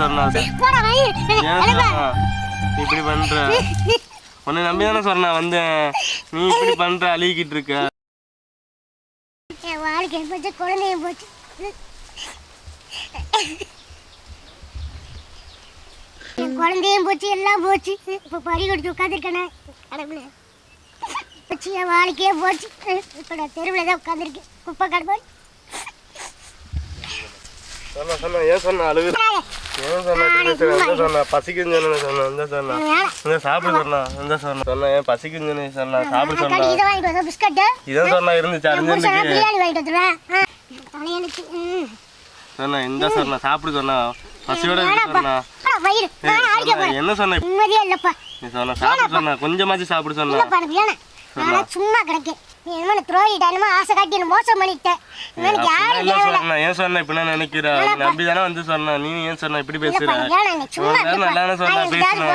சொன்னா இப்படி பண்ற. உன்னை நம்பி தானே சொன்னா வந்தேன். நீ இப்படி பண்ற அழுகிட்டு இருக்க. வாழ்க்கை போச்சு குழந்தையும் போச்சு. என் குழந்தையும் போச்சு எல்லாம் போச்சு. இப்போ பறி கொடுத்து உட்காந்துருக்கேனே கடவுளே. போச்சு என் வாழ்க்கையே போச்சு. இப்போ நான் தெருவில் தான் உட்காந்துருக்கேன் குப்பை கடவுள் சொன்னா சொன்னா ஏன் சொன்னா அழுகு ஏன் சொன்னா? எந்த சொன்னா பசிக்குன்னு சொன்ன? சொன்னா எந்த சொன்னா? இந்த சாப்பிட சொன்னா? எந்த சொன்னா? சொன்னா ஏன் பசிக்குன்னு சொன்ன சாப்பிட சொன்னா. கடி இதை சொன்னா இருந்துச்சு ம். சொன்னா இந்த சொன்னா? சாப்பிட சொன்னா. பசியோட சொன்னா. என்ன சொன்ன? நீ சொன்ன சாப்பிட சொன்னா. கொஞ்சமாச்சும் சாப்பிட சொன்னா. நான் சும்மா கிடக்கேன். நீ என்ன துரோகிட்டானுமா ஆசை காட்டி என்ன மோசம் பண்ணிட்டேன் எனக்கு யாரும் தேவையில்ல. ஏன் சொன்ன இப்படி நினைக்கிற? நம்பி தானே வந்து சொன்னா நீ ஏன் சொன்ன இப்படி பேசுற. நல்லா சொன்னா பேசுன.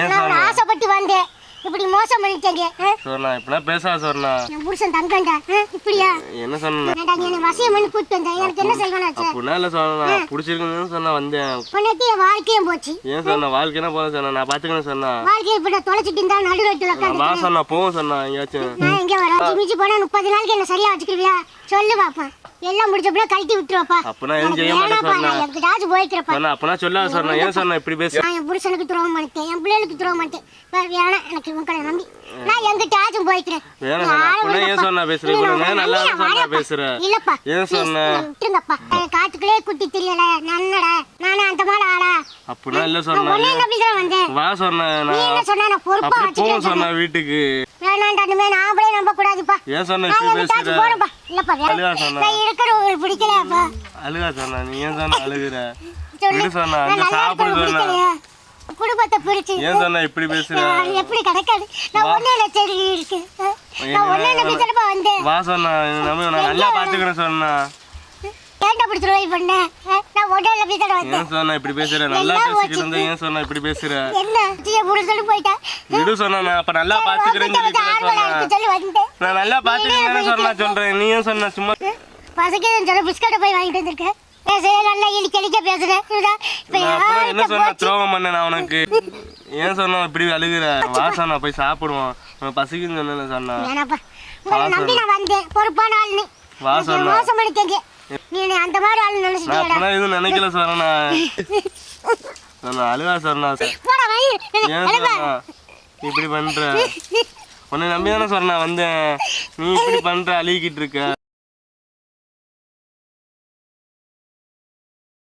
ஏன் சொன்ன? ஆசைப்பட்டு வந்தேன். இப்படி மோசம் பண்ணிட்டேங்க ஆ? சொன்னா இப்படிலாம் பேசாத சொன்னா என் புருஷன் தங்கண்டா ஆ? இப்படியா? என்ன சொன்ன என்னை வசியம் பண்ணி கூட்டு எனக்கு என்ன ஆச்சு அப்படின்னா இல்ல சொன்னா பிடிச்சிருக்குன்னு சொன்னா வந்தேன். பொண்ணுக்கு என் வாழ்க்கையும் போச்சு. ஏன் சொன்ன வாழ்க்கைனா போல சொன்னா நான் பாத்துக்கணும் சொன்னா வாழ்க்கையை இப்படி தொலைச்சிட்டு இருந்தா நடு ரோட்டில் வா சொன்னா போவும் சொன்னா எங்கேயாச்சும். நான் எங்கே மிஞ்சி போனா நாளைக்கு என்ன சரியா வச்சுக்கிறியா சொல்லு பாப்பா எல்லாம் முடிச்சப்பட கழட்டி விட்டுருவாப்பா. அப்படின்னா எதுவும் செய்ய மாட்டேன் சொன்னா? நான் எங்கிட்டாச்சும் போய்க்கிறப்பா சொன்னா அப்பனா சொல்லாத சொன்னா. ஏன் சொன்னா இப்படி பேசு? நான் என் புருஷனுக்கு துரோகம் பண்ணிட்டேன். என் பிள்ளைகளுக்கு துரோகம் பண்ணிட்டேன். வேற வேணாம் எனக்கு உங்களை நம்பி. நான் எங்கிட்டாச்சும் போய்க்கிறேன் வேணாம் சொன்னா அப்படின்னா ஏன் சொன்னா பேசுற? நேரம் நல்லா சொன்னா பேசுற. இல்லப்பா. ஏன் சொன்ன? விட்டுருங்கப்பா. காட்டுக்குள்ளே குட்டி தெரியல. நன்னடா. நானே அந்த மாதிரி ஆளா? அப்படின்னா இல்ல நான் சொன்னா. ஒன்னே நம்பி தான் வந்தேன். வா சொன்ன நீ என்ன நான் சொன்ன? நான் பொறுப்பா வச்சுக்கிறேன் சொன்னா வீட்டுக்கு. இனிமே நான் அப்படியே நம்ப கூடாதுப்பா ஏன் சொன்ன நான் இப்படி பேசுற? இல்லப்பா அழுகா சொன்னா. நான் இருக்கிற அழுகா சொன்னா நீ ஏன் சொன்ன அழுகுற. விடு சொன்னா நல்லா சாப்பிடு சொன்னா. பிடிக்கலையா? குடும்பத்தை பிரிச்சு. ஏன் சொன்னா இப்படி பேசுற? நான் எப்படி கிடைக்காது நான் ஒன்னே சரி இருக்கு. நான் ஒன்னே நம்பி தானப்பா வந்தேன். வா சொன்னா நம்ம நான் நல்லா பாத்துக்கிறேன் சொன்னா. ஏன்டா அப்படி துரோகி பண்ணேன் நான் நம்பி தானே வந்தேன். ஏன் சொன்னா இப்படி பேசுற? நல்லா பேசிக்கிட்டு இருந்தா ஏன் சொன்னா இப்படி பேசுற? என்ன தீய புரிஞ்சு போயிட்டேன் விடு சொன்னா நான் அப்ப நல்லா பாத்துக்கிறேன்னு சொன்னா. சொல்லி வந்தேன் நான் நல்லா பாத்துக்கிறேன்னு சொன்னா சொல்றேன். நீ ஏன் சொன்ன? சும்மா பசங்க சொல்ல பிஸ்கட்டை போய் வாங்கிட்டு வந்திருக்கேன் நல்லா இழிக்க இழிக்க பேசுறேன் என்ன சொன்ன? துரோகம் பண்ண நான் உனக்கு? ஏன் சொன்னா இப்படி அழுகுற? வா சொன்னா போய் சாப்பிடுவோம். பசிக்குன்னு சொன்ன. சொன்னா நம்பி நான் வந்தேன். பொறுப்பான ஆள் நீ. வா எனக்கு சொன்னா மோசம் பண்ணிட்டீங்க நீ அந்த மாதிரி ஆள் நான் நினைச்சிட்டேடா அப்பதான் எதுவும் நினைக்கல சொன்னா சொன்னா அழுகா சொன்னா போடா வை ஏன் சொன்னா இப்படி பண்ற? உன்னை நம்பி தானே சொன்னா வந்தேன். நீ இப்படி பண்ற அழுகிட்டு இருக்க.